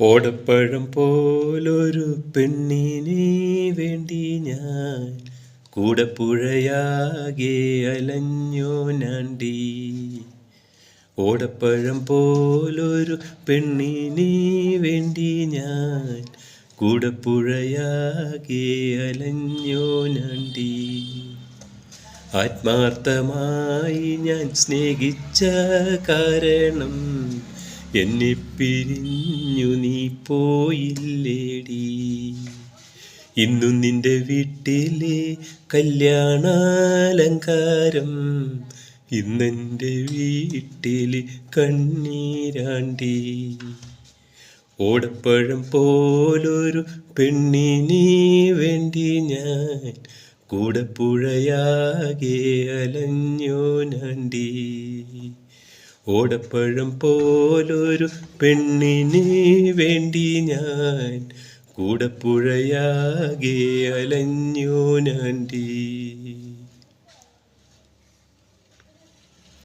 ഓടപ്പഴം പോലൊരു പെണ്ണിനെ വേണ്ടി ഞാൻ കൂടപ്പുഴയാകെ അലഞ്ഞോ നാണ്ടി. ഓടപ്പഴം പോലൊരു പെണ്ണിനെ വേണ്ടി ഞാൻ കൂടപ്പുഴയാകെ അലഞ്ഞോ നാണ്ടി. ആത്മാർത്ഥമായി ഞാൻ സ്നേഹിച്ച കാരണം എന്നെ പിരിഞ്ഞു നീ പോയില്ലേടി. ഇന്നു നിന്റെ വീട്ടിലെ കല്യാണാലങ്കാരം ഇന്നെന്റെ വീട്ടിലെ കണ്ണീരാണ്ടി. ഓടപ്പഴം പോലൊരു പെണ്ണിനി വേണ്ടി ഞാൻ കൂടപ്പുഴയാകെ അലഞ്ഞോ നാണ്ടി ഓടപ്പഴം പോലൊരു പെണ്ണിനെ വേണ്ടി ഞാൻ കൂടപ്പുഴയാകെ അലഞ്ഞു നാണ്ടി